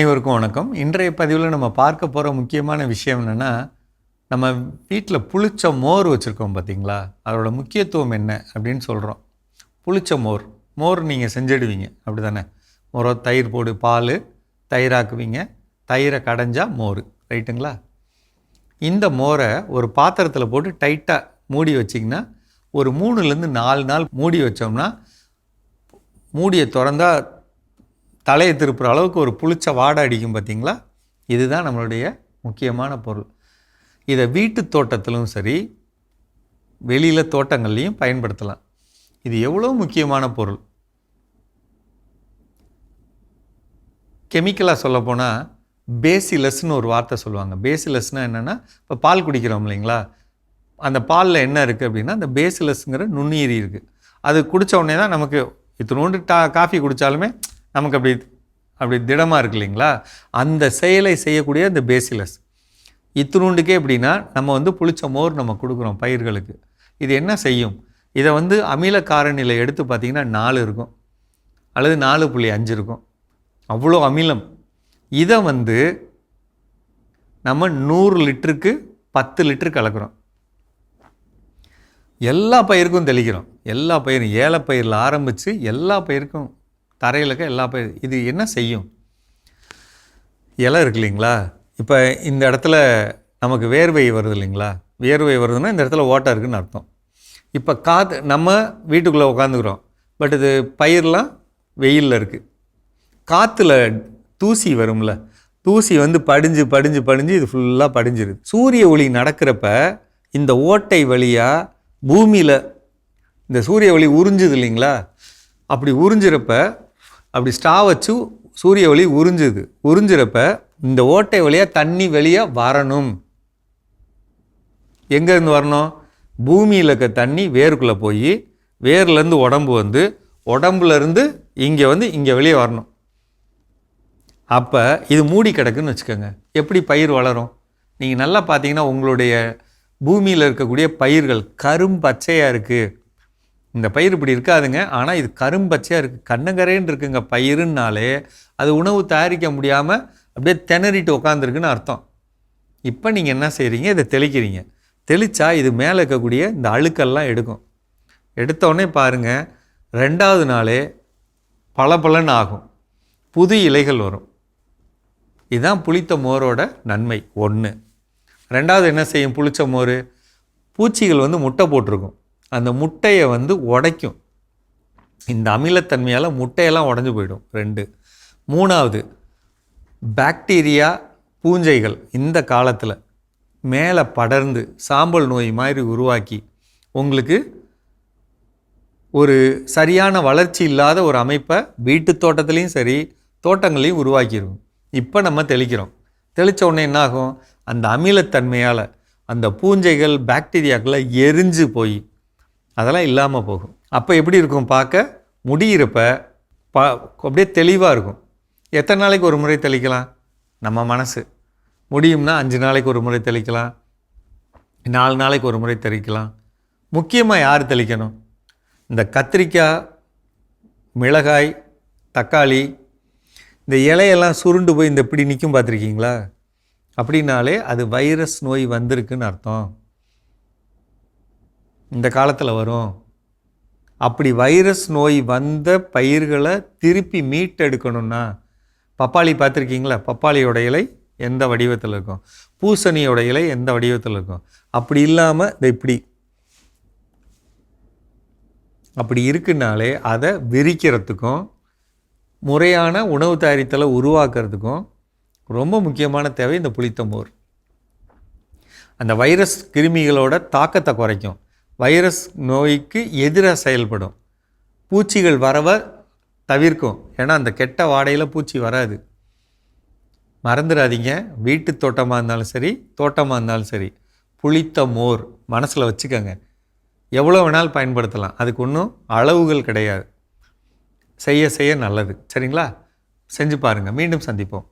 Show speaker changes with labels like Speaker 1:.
Speaker 1: அனைவருக்கும் வணக்கம். இன்றைய பதிவில் நம்ம பார்க்க போகிற முக்கியமான விஷயம் என்னென்னா நம்ம வீட்டில் புளிச்ச மோர் வச்சுருக்கோம் பார்த்தீங்களா அதோட முக்கியத்துவம் என்ன அப்படின்னு சொல்கிறோம் புளிச்ச மோர். மோர் நீங்கள் செஞ்சிடுவீங்க. அப்படி தானே மோரோ தயிர் போடு பால் தயிராக்குவீங்க தயிரை கடைஞ்சா மோர். ரைட்டுங்களா? இந்த மோரை ஒரு பாத்திரத்தில் போட்டு டைட்டாக மூடி வச்சிங்கன்னா ஒரு மூணுலேருந்து நாலு நாள் மூடி வச்சோம்னா மூடியை திறந்தால் தலையை திருப்புற அளவுக்கு ஒரு புளிச்ச வாடை அடிக்கும் பார்த்தீங்களா? இதுதான் நம்மளுடைய முக்கியமான பொருள். இதை வீட்டு தோட்டத்திலும் சரி வெளியில் தோட்டங்கள்லையும் பயன்படுத்தலாம். இது எவ்வளோ முக்கியமான பொருள். கெமிக்கலாக சொல்லப்போனால் பேசிலஸ்னு ஒரு வார்த்தை சொல்லுவாங்க. பேசிலஸ்னால் என்னென்னா இப்போ பால் குடிக்கிறோம் இல்லைங்களா? அந்த பாலில் என்ன இருக்குது அப்படின்னா அந்த பேசிலஸ்ங்கிற நுண்ணுயிரி இருக்குது அது குடித்த உடனே தான் நமக்கு இத்தினோண்டு டா காஃபி குடித்தாலுமே நமக்கு அப்படி அப்படி திடமாக இருக்கு இல்லைங்களா? அந்த செயலை செய்யக்கூடிய அந்த பேசிலஸ். இத்தினூண்டுக்கே எப்படின்னா நம்ம வந்து புளிச்ச மோர் நம்ம கொடுக்குறோம் பயிர்களுக்கு. இது என்ன செய்யும்? இதை வந்து அமில காரநிலை எடுத்து பார்த்திங்கன்னா நாலு இருக்கும். அல்லது நாலு புள்ளி அஞ்சு இருக்கும். அவ்வளோ அமிலம். இதை வந்து நம்ம நூறு லிட்டருக்கு பத்து லிட்டர் கலக்கிறோம். எல்லா பயிருக்கும் தெளிக்கிறோம். எல்லா பயிரும் ஏலப்பயிரில் ஆரம்பித்து எல்லா பயிருக்கும் தரையில் இருக்க எல்லா பயிர் இது என்ன செய்யும்? இலை இருக்கு இல்லைங்களா? இப்போ இந்த இடத்துல நமக்கு வேர்வை வருது இல்லைங்களா? வேர்வை வருதுன்னா இந்த இடத்துல ஓட்டை இருக்குதுன்னு அர்த்தம். இப்போ காற்று நம்ம வீட்டுக்குள்ளே உட்காந்துக்கிறோம் பட் இது பயிரெலாம் வெயிலில் இருக்குது காற்றுல தூசி வரும்ல? தூசி வந்து படிஞ்சு படிஞ்சு படிஞ்சு இது ஃபுல்லாக படிஞ்சிருது. சூரிய ஒளி நடக்கிறப்ப இந்த ஓட்டை வழியாக பூமியில் இந்த சூரிய ஒளி உறிஞ்சுது இல்லைங்களா? அப்படி உறிஞ்சிறப்ப அப்படி ஸ்டா வச்சு சூரிய ஒளி உறிஞ்சுது. உறிஞ்சிறப்ப இந்த ஓட்டை வழியாக தண்ணி வெளியே வரணும். எங்கேருந்து வரணும்? பூமியில் இருக்க தண்ணி வேருக்குள்ளே போய் வேர்லேருந்து உடம்பு வந்து உடம்புலேருந்து இங்கே வந்து இங்கே வெளியே வரணும். அப்போ இது மூடி கிடக்குன்னு வச்சுக்கோங்க. எப்படி பயிர் வளரும்? நீங்கள் நல்லா பார்த்தீங்கன்னா உங்களுடைய பூமியில் இருக்கக்கூடிய பயிர்கள் கரும்பச்சையாக இருக்குது இந்த பயிர் இப்படி இருக்காதுங்க. ஆனால் இது கரும்பச்சையாக இருக்குது கண்ணங்கரேன்னு இருக்குங்க பயிருன்னாலே அது உணவு தயாரிக்க முடியாமல் அப்படியே திணறிட்டு உட்காந்துருக்குன்னு அர்த்தம். இப்போ நீங்கள் என்ன செய்கிறீங்க இதை தெளிக்கிறீங்க. தெளித்தா இது மேலே இருக்கக்கூடிய இந்த அழுக்கெல்லாம் எடுக்கும். எடுத்தோடனே பாருங்கள் ரெண்டாவது நாளே பளபளன்னு ஆகும். புது இலைகள் வரும். இதுதான் புளித்த மோரோட நன்மை. ஒன்று ரெண்டாவது என்ன செய்யும்? புளித்த மோர். பூச்சிகள் வந்து முட்டை போட்டிருக்கும். அந்த முட்டையை வந்து உடைக்கும். இந்த அமிலத்தன்மையால் முட்டையெல்லாம் உடஞ்சி போயிடும். ரெண்டு. மூணாவது பாக்டீரியா பூஞ்சைகள் இந்த காலத்தில் மேலே படர்ந்து சாம்பல் நோய் மாதிரி உருவாக்கி உங்களுக்கு ஒரு சரியான வளர்ச்சி இல்லாத ஒரு அமைப்பை வீட்டு தோட்டத்துலேயும் சரி தோட்டங்களையும் உருவாக்கிடும் இப்போ நம்ம தெளிக்கிறோம். தெளித்த உடனே என்ன ஆகும் அந்த அமிலத்தன்மையால் அந்த பூஞ்சைகள் பாக்டீரியாக்களை எரிஞ்சு போய் அதெல்லாம் இல்லாமல் போகும். அப்போ எப்படி இருக்கும் பார்க்க? முடியிறப்ப ப அப்படியே தெளிவாக இருக்கும். எத்தனை நாளைக்கு ஒரு முறை தெளிக்கலாம்? நம்ம மனசு. முடியும்னா அஞ்சு நாளைக்கு ஒரு முறை தெளிக்கலாம். நாலு நாளைக்கு ஒரு முறை தெளிக்கலாம். முக்கியமாக யார் தெளிக்கணும்? இந்த கத்திரிக்காய் மிளகாய் தக்காளி இந்த இலையெல்லாம் சுருண்டு போய் இந்த இப்படி நிற்கும் பார்த்துருக்கீங்களா? அப்படின்னாலே அது வைரஸ் நோய் வந்திருக்குன்னு அர்த்தம். இந்த காலத்தில் வரும். அப்படி வைரஸ் நோய் வந்த பயிர்களை திருப்பி மீட்டெடுக்கணும்னா பப்பாளி பார்த்துருக்கீங்களா? பப்பாளியோட இலை எந்த வடிவத்தில் இருக்கும்? பூசணியோட இலை எந்த வடிவத்தில் இருக்கும்? அப்படி இல்லாமல் இந்த இப்படி அப்படி இருக்குனாலே அதை விரிக்கிறதுக்கும் முறையான உணவு தயாரித்தலை உருவாக்குறதுக்கும் ரொம்ப முக்கியமான தேவை இந்த புளித்தம்போர். அந்த வைரஸ் கிருமிகளோட தாக்கத்தை குறைக்கும். வைரஸ் நோய்க்கு எதிராக செயல்படும். பூச்சிகள் வரவ தவிர்க்கும். ஏன்னா அந்த கெட்ட வாடையில் பூச்சி வராது. மறந்துடாதீங்க வீட்டு தோட்டமாக இருந்தாலும் சரி தோட்டமாக இருந்தாலும் சரி புளித்த மோர் மனசில் வச்சுக்கோங்க. எவ்வளோ வேணாலும் பயன்படுத்தலாம். அதுக்கு ஒன்றும் அளவுகள் கிடையாது. செய்ய செய்ய நல்லது. சரிங்களா? செஞ்சு பாருங்கள் மீண்டும் சந்திப்போம்.